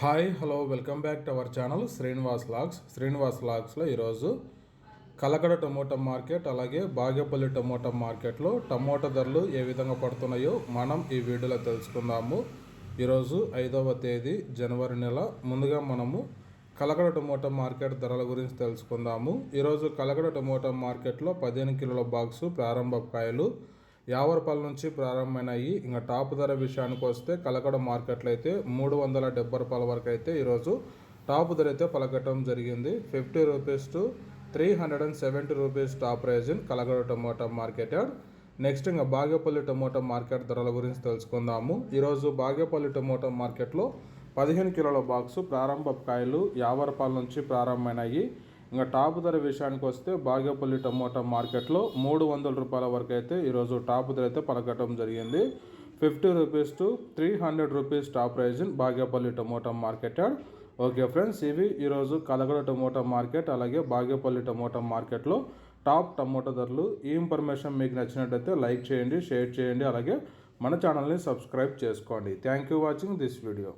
Hi hello welcome back to our channel Srinivas logs Srinivas లాగ్స్లో ఈరోజు Kalakada tomato market అలాగే Bagepalli tomato మార్కెట్లో tomato ధరలు ఏ విధంగా పడుతున్నాయో మనం ఈ వీడియోలో తెలుసుకుందాము. ఈరోజు ఐదవ తేదీ జనవరి నెల. ముందుగా మనము కలకడ టమోటా మార్కెట్ ధరల గురించి తెలుసుకుందాము. ఈరోజు కలకడ టమోటా మార్కెట్లో పదిహేను కిలోల బాక్సు ప్రారంభ కాయలు యావరపల్లి నుంచి ప్రారంభమైనాయి. ఇంకా టాప్ ధర విషయానికి వస్తే కలకడ మార్కెట్లో అయితే మూడు వందల డెబ్బై రూపాయల వరకు అయితే ఈరోజు టాప్ ధర అయితే పలకటం జరిగింది. Fifty rupees to three hundred and seventy rupees top prize in Kalagada tomato market next ఇంకా బాగేపల్లి టమోటా మార్కెట్ ధరల గురించి తెలుసుకుందాము. ఈరోజు బాగేపల్లి టమోటా మార్కెట్లో పదిహేను కిలోల బాక్సు ప్రారంభ కాయలు యాభై రూపాయల నుంచి ప్రారంభమైనాయి. ఇంకా టాప్ ధర విషయానికి వస్తే బాగేపల్లి టమోటా మార్కెట్లో మూడు వందల రూపాయల వరకు అయితే ఈరోజు టాప్ ధర అయితే పలకటం జరిగింది. Fifty rupees to three hundred rupees top prize in Bagepalli tomato market okay friends ఇవి ఈరోజు కలగడ టమోటా మార్కెట్ అలాగే బాగేపల్లి టమోటా మార్కెట్లో టాప్ టమోటా ధరలు. ఈ ఇన్ఫర్మేషన్ మీకు నచ్చినట్టయితే లైక్ చేయండి షేర్ చేయండి అలాగే మన ఛానల్ని సబ్స్క్రైబ్ చేసుకోండి. Thank you watching this video.